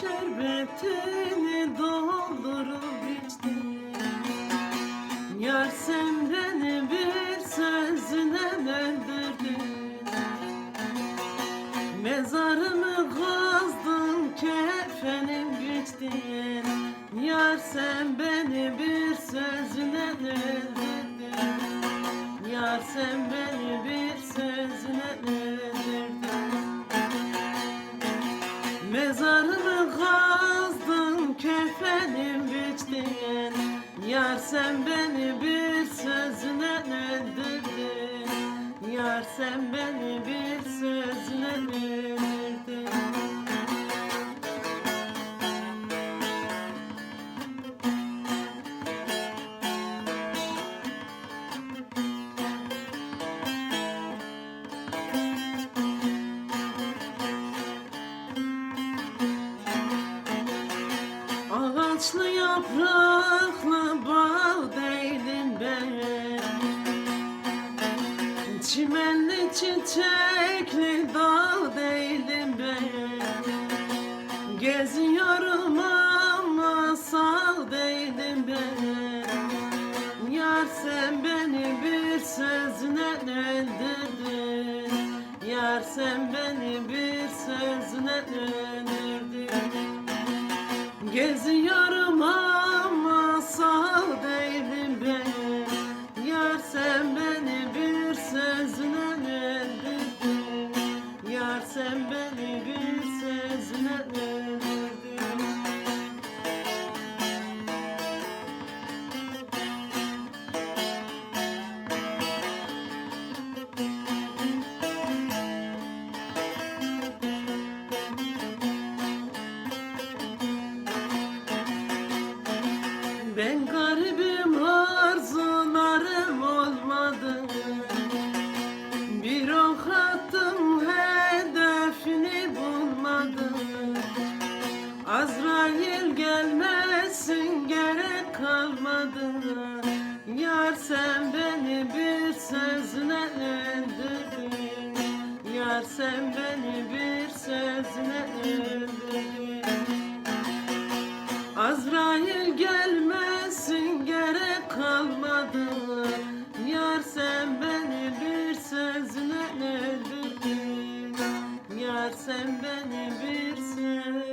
şerbetini doldurup içtin. Yar sen beni bir sözüne öldürdün Mezarımı kazdın kefenim biçtin. Yar sen beni bir sözüne öldürdün Yar sen beni bir sözüne öldürdün Mezarımı kazdın kefenim biçtin Yar sen beni bir sözüne öldürdün. Yar sen beni bir Ağaçlı yapraklı bağ değilim ben. Çimenli çiçekli dağ değilim ben. Geziyorum ama sağ değilim ben. Yar sen beni bir sözüne öldürdün. Yar sen beni bir sözüne öldürdün Yar sen beni bir sözüne öldürdün Ben Azrail gelmesin gerek kalmadı. Yar sen beni bir sözüne öldürdün. Yar sen beni bir sözüne öldürdün. Azrail gelmesin gerek kalmadı. Yar sen beni bir sözüne öldürdün. Yar sen beni bir sözüne